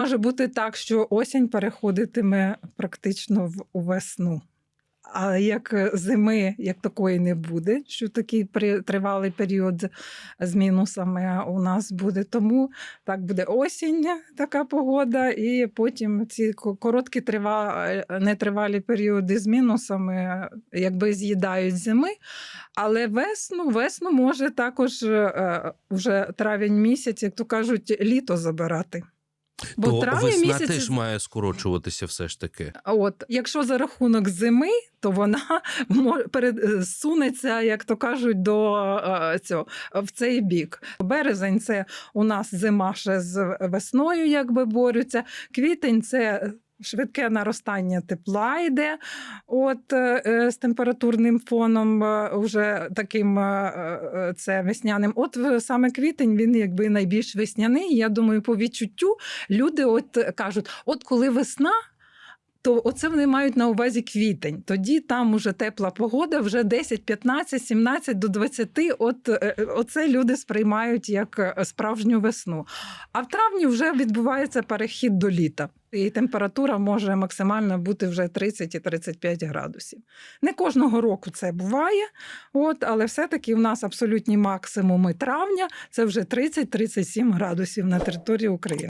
Може бути так, що осінь переходитиме практично в весну. А як е, зими, як такої не буде, що такий тривалий період з мінусами у нас буде. Тому так буде осінь, така погода, і потім ці короткі трива, е, нетривалі періоди з мінусами якби з'їдають зими. Але весну, весну може також е, вже травень місяць, як то кажуть, літо забирати. Бо То весна місяць теж має скорочуватися все ж таки. От, якщо за рахунок зими, то вона пересунеться, е, як то кажуть, до е, цього в цей бік. Березень це у нас зима ще з весною, якби борються. Квітень це. Швидке наростання тепла йде, от е, е, з температурним фоном, е, вже таким це весняним. От саме квітень він якби найбільш весняний. Я думаю, по відчуттю люди от кажуть: от коли весна, то оце вони мають на увазі квітень. Тоді там уже тепла погода, вже 10, 15, 17 до 20. От е, оце люди сприймають як е, справжню весну. А в травні вже відбувається перехід до літа. І температура може максимально бути вже 30 і 35 градусів. Не кожного року це буває, от, але все-таки в нас абсолютні максимуми травня це вже 30-37 градусів на території України.